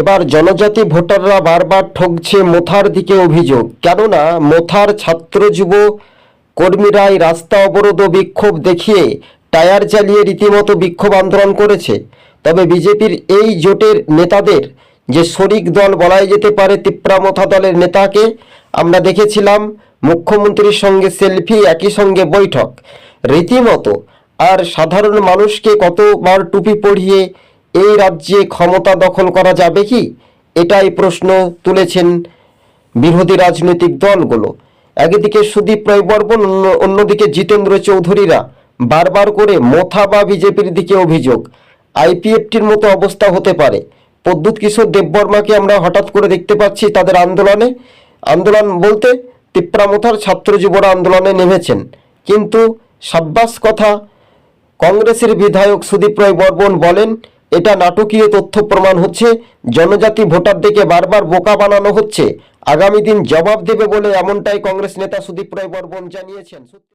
এবার জনজাতি ভোটাররা বারবার ঠকছে মোথার দিকে অভিযোগ। কেননা মোথার ছাত্র যুব কর্মীরাই রাস্তা অবরোধ ও বিক্ষোভ দেখিয়ে টায়ার চালিয়ে রীতিমতো বিক্ষোভ আন্দোলন করেছে। তবে বিজেপির এই জোটের নেতাদের যে শরিক দল বলাই যেতে পারে তিপ্রা তিপ্রামথা দলের নেতাকে, আমরা দেখেছিলাম মুখ্যমন্ত্রীর সঙ্গে সেলফি, একই সঙ্গে বৈঠক। রীতিমতো আর সাধারণ মানুষকে কতবার টুপি পরিয়ে এই রাজ্যে ক্ষমতা দখল করা যাবে কি? এটাই প্রশ্ন তুলেছেন বিরোধী রাজনৈতিক দলগুলো। একদিকে সুদীপ রায় বর্মন অন্য- অন্যদিকে জিতেন্দ্র চৌধুরীরা বারবার করে মোথা বা বিজেপির দিকে অভিযোগ। আইপিএফটির মতো অবস্থা হতে পারে। প্রদ্যুৎ কিশোর দেববর্মাকে আমরা হঠাৎ করে দেখতে পাচ্ছি তাদের আন্দোলনে। আন্দোলন বলতে তিপ্রামথার ছাত্র যুবরা আন্দোলনে নেমেছেন। কিন্তু সাব্বাস কথা, কংগ্রেসের বিধায়ক সুদীপ রায় বর্মন বলেন এটা নাটকীয় তথ্য প্রমাণ হচ্ছে, জনজাতি ভোটারদেরকে বারবার বোকা বানানো হচ্ছে। আগামী দিন জবাব দেবে বলে এমনটাই কংগ্রেস নেতা সুদীপ রায় বর্মন জানিয়েছেন।